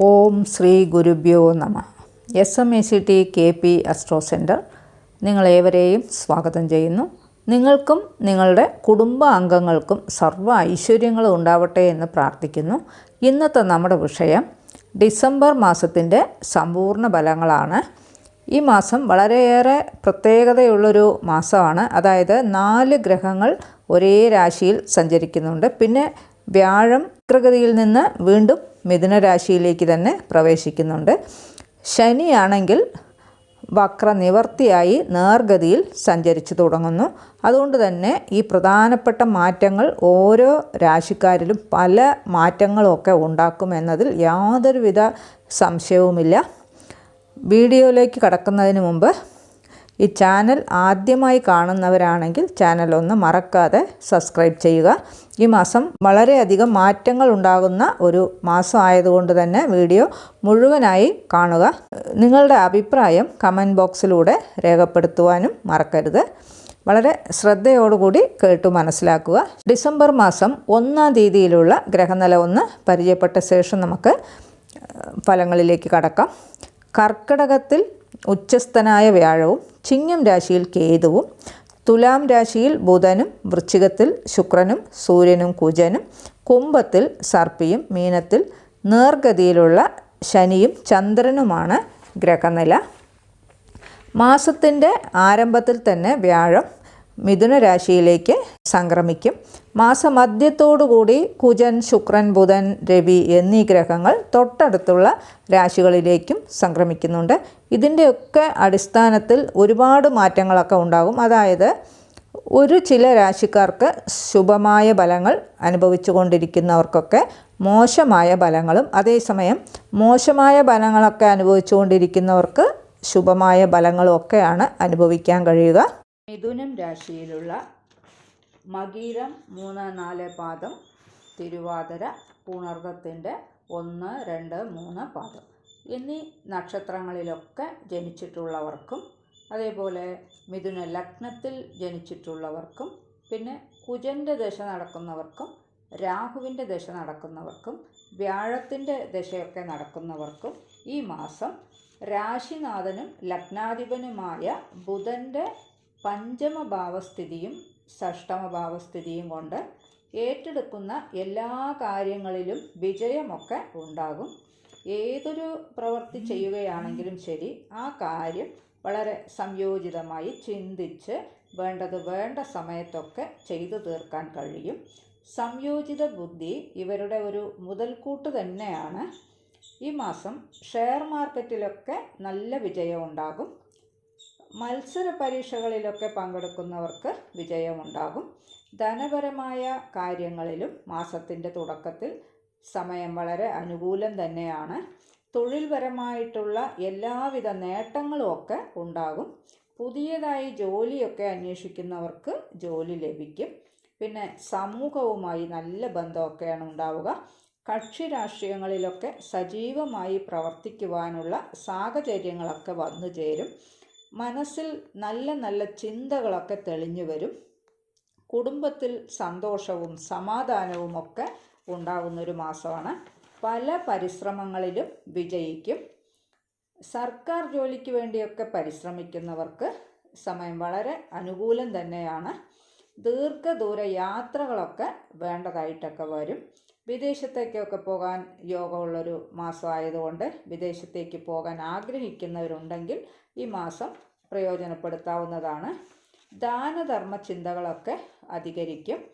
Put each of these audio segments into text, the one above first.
ഓം ശ്രീ ഗുരുഭ്യോ നമ. S M A C T K P astro centre നിങ്ങളേവരെയും സ്വാഗതം ചെയ്യുന്നു. നിങ്ങൾക്കും നിങ്ങളുടെ കുടുംബ അംഗങ്ങൾക്കും സർവ ഐശ്വര്യങ്ങളും ഉണ്ടാവട്ടെ എന്ന് പ്രാർത്ഥിക്കുന്നു. ഇന്നത്തെ നമ്മുടെ വിഷയം ഡിസംബർ മാസത്തിന്റെ സമ്പൂർണ ഫലങ്ങളാണ്. ഈ മാസം വളരെയേറെ പ്രത്യേകതയുള്ളൊരു മാസമാണ്. അതായത് നാല് ഗ്രഹങ്ങൾ ഒരേ രാശിയിൽ സഞ്ചരിക്കുന്നുണ്ട്. പിന്നെ വ്യാഴം പ്രകൃതിയിൽ നിന്ന് വീണ്ടും മിഥുന രാശിയിലേക്ക് തന്നെ പ്രവേശിക്കുന്നുണ്ട്. ശനിയാണെങ്കിൽ വക്രനിവർത്തിയായി നേർഗതിയിൽ സഞ്ചരിച്ചു തുടങ്ങുന്നു. അതുകൊണ്ട് തന്നെ ഈ പ്രധാനപ്പെട്ട മാറ്റങ്ങൾ ഓരോ രാശിക്കാരിലും പല മാറ്റങ്ങളൊക്കെ ഉണ്ടാക്കുമെന്നതിൽ യാതൊരുവിധ സംശയവുമില്ല. വീഡിയോയിലേക്ക് കടക്കുന്നതിന് മുമ്പ് ഈ ചാനൽ ആദ്യമായി കാണുന്നവരാണെങ്കിൽ ചാനൽ ഒന്ന് മറക്കാതെ സബ്സ്ക്രൈബ് ചെയ്യുക. ഈ മാസം വളരെയധികം മാറ്റങ്ങൾ ഉണ്ടാകുന്ന ഒരു മാസം ആയതുകൊണ്ട് തന്നെ വീഡിയോ മുഴുവനായി കാണുക. നിങ്ങളുടെ അഭിപ്രായം കമന്റ് ബോക്സിലൂടെ രേഖപ്പെടുത്തുവാനും മറക്കരുത്. വളരെ ശ്രദ്ധയോടുകൂടി കേട്ടു മനസ്സിലാക്കുക. ഡിസംബർ മാസം ഒന്നാം തീയതിയിലുള്ള ഗ്രഹനില ഒന്ന് പരിചയപ്പെട്ട ശേഷം നമുക്ക് ഫലങ്ങളിലേക്ക് കടക്കാം. കർക്കിടകത്തിൽ ഉച്ചസ്ഥനായ വ്യാഴവും ചിങ്ങം രാശിയിൽ കേതുവും തുലാം രാശിയിൽ ബുധനും വൃശ്ചികത്തിൽ ശുക്രനും സൂര്യനും കുജനും കുംഭത്തിൽ സർപ്പിയും മീനത്തിൽ നേർഗതിയിലുള്ള ശനിയും ചന്ദ്രനുമാണ് ഗ്രഹനില. മാസത്തിന്റെ ആരംഭത്തിൽ തന്നെ വ്യാഴം മിഥുന രാശിയിലേക്ക് സംക്രമിക്കും. മാസമധ്യത്തോടുകൂടി കുജൻ ശുക്രൻ ബുധൻ രവി എന്നീ ഗ്രഹങ്ങൾ തൊട്ടടുത്തുള്ള രാശികളിലേക്കും സംക്രമിക്കുന്നുണ്ട്. ഇതിന്റെയൊക്കെ അടിസ്ഥാനത്തിൽ ഒരുപാട് മാറ്റങ്ങളൊക്കെ ഉണ്ടാകും. അതായത് ഒരു ചില രാശിക്കാർക്ക് ശുഭമായ ഫലങ്ങൾ അനുഭവിച്ചു കൊണ്ടിരിക്കുന്നവർക്കൊക്കെ മോശമായ ഫലങ്ങളും അതേസമയം മോശമായ ഫലങ്ങളൊക്കെ അനുഭവിച്ചു കൊണ്ടിരിക്കുന്നവർക്ക് ശുഭമായ ഫലങ്ങളും ഒക്കെയാണ് അനുഭവിക്കാൻ കഴിയുക. മിഥുനം രാശിയിലുള്ള മകീരം മൂന്ന് നാല് പാദം തിരുവാതിര പുണർദത്തിന്റെ ഒന്ന് രണ്ട് മൂന്ന് പാദം. എന്നീ നക്ഷത്രങ്ങളിലൊക്കെ ജനിച്ചിട്ടുള്ളവർക്കും അതേപോലെ മിഥുന ലഗ്നത്തിൽ ജനിച്ചിട്ടുള്ളവർക്കും പിന്നെ കുജന്റെ ദശ നടക്കുന്നവർക്കും രാഹുവിന്റെ ദശ നടക്കുന്നവർക്കും വ്യാഴത്തിന്റെ ദശയൊക്കെ നടക്കുന്നവർക്കും ഈ മാസം രാശിനാഥനും ലഗ്നാധിപനുമായ ബുധന്റെ പഞ്ചമഭാവസ്ഥിതിയും ഷഷ്ടമഭാവസ്ഥിതിയും കൊണ്ട് ഏറ്റെടുക്കുന്ന എല്ലാ കാര്യങ്ങളിലും വിജയമൊക്കെ ഉണ്ടാകും. ഏതൊരു പ്രവൃത്തി ചെയ്യുകയാണെങ്കിലും ശരി ആ കാര്യം വളരെ സംയോജിതമായി ചിന്തിച്ച് വേണ്ടത് വേണ്ട സമയത്തൊക്കെ ചെയ്തു തീർക്കാൻ കഴിയും. സംയോജിത ബുദ്ധി ഇവരുടെ ഒരു മുതൽക്കൂട്ട് തന്നെയാണ്. ഈ മാസം ഷെയർ മാർക്കറ്റിലൊക്കെ നല്ല വിജയം ഉണ്ടാകും. മത്സര പരീക്ഷകളിലൊക്കെ പങ്കെടുക്കുന്നവർക്ക് വിജയമുണ്ടാകും. ധനപരമായ കാര്യങ്ങളിലും മാസത്തിന്റെ തുടക്കത്തിൽ സമയം വളരെ അനുകൂലം തന്നെയാണ്. തൊഴിൽപരമായിട്ടുള്ള എല്ലാവിധ നേട്ടങ്ങളും ഒക്കെ ഉണ്ടാകും. പുതിയതായി ജോലിയൊക്കെ അന്വേഷിക്കുന്നവർക്ക് ജോലി ലഭിക്കും. പിന്നെ സമൂഹവുമായി നല്ല ബന്ധമൊക്കെയാണ് ഉണ്ടാവുക. കക്ഷി രാഷ്ട്രീയങ്ങളിലൊക്കെ സജീവമായി പ്രവർത്തിക്കുവാനുള്ള സാഹചര്യങ്ങളൊക്കെ വന്നു ചേരും മനസ്സിൽ നല്ല നല്ല ചിന്തകളൊക്കെ തെളിഞ്ഞു വരും. കുടുംബത്തിൽ സന്തോഷവും സമാധാനവും ഒക്കെ ഉണ്ടാകുന്നൊരു മാസമാണ്. പല പരിശ്രമങ്ങളിലും വിജയിക്കും. സർക്കാർ ജോലിക്ക് വേണ്ടിയൊക്കെ പരിശ്രമിക്കുന്നവർക്ക് സമയം വളരെ അനുകൂലം തന്നെയാണ്. ദീർഘദൂര യാത്രകളൊക്കെ വേണ്ടതായിട്ടൊക്കെ വരും. വിദേശത്തേക്കൊക്കെ പോകാൻ യോഗമുള്ളൊരു മാസമായതുകൊണ്ട് വിദേശത്തേക്ക് പോകാൻ ആഗ്രഹിക്കുന്നവരുണ്ടെങ്കിൽ ഈ മാസം പ്രയോജനപ്പെടുത്താവുന്നതാണ്. ദാനധർമ്മ ചിന്തകളൊക്കെ അധികരിക്കും.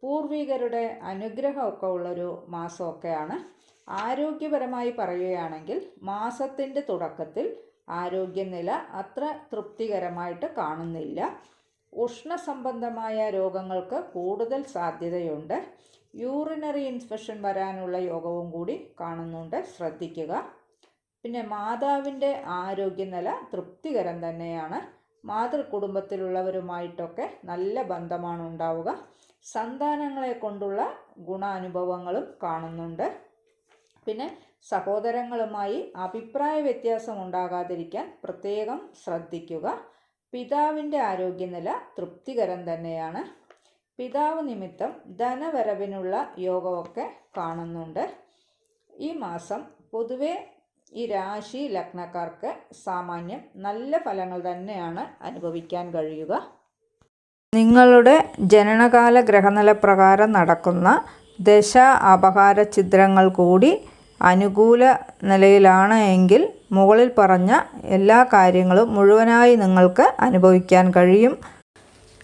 പൂർവികരുടെ അനുഗ്രഹമൊക്കെ ഉള്ളൊരു മാസമൊക്കെയാണ്. ആരോഗ്യപരമായി പറയുകയാണെങ്കിൽ മാസത്തിന്റെ തുടക്കത്തിൽ ആരോഗ്യനില അത്ര തൃപ്തികരമായിട്ട് കാണുന്നില്ല. ഉഷ്ണസംബന്ധമായ രോഗങ്ങൾക്ക് കൂടുതൽ സാധ്യതയുണ്ട്. യൂറിനറി ഇൻഫെക്ഷൻ വരാനുള്ള യോഗവും കൂടി കാണുന്നുണ്ട്. ശ്രദ്ധിക്കുക. പിന്നെ മാതാവിന്റെ ആരോഗ്യനില തൃപ്തികരം തന്നെയാണ്. മാതൃകുടുംബത്തിലുള്ളവരുമായിട്ടൊക്കെ നല്ല ബന്ധമാണ് ഉണ്ടാവുക. സന്താനങ്ങളെ കൊണ്ടുള്ള ഗുണാനുഭവങ്ങളും കാണുന്നുണ്ട്. പിന്നെ സഹോദരങ്ങളുമായി അഭിപ്രായ വ്യത്യാസം ഉണ്ടാകാതിരിക്കാൻ പ്രത്യേകം ശ്രദ്ധിക്കുക. പിതാവിന്റെ ആരോഗ്യനില തൃപ്തികരം തന്നെയാണ്. പിതാവ് നിമിത്തം ധനവരവിനുള്ള യോഗമൊക്കെ കാണുന്നുണ്ട്. ഈ മാസം പൊതുവെ ഈ രാശി ലഗ്നക്കാർക്ക് സാമാന്യം നല്ല ഫലങ്ങൾ തന്നെയാണ് അനുഭവിക്കാൻ കഴിയുക. നിങ്ങളുടെ ജനനകാല ഗ്രഹനില പ്രകാരം നടക്കുന്ന ദശ അപഹാര ചിത്രങ്ങൾ കൂടി അനുകൂല നിലയിലാണ് എങ്കിൽ മുകളിൽ പറഞ്ഞ എല്ലാ കാര്യങ്ങളും മുഴുവനായി നിങ്ങൾക്ക് അനുഭവിക്കാൻ കഴിയും.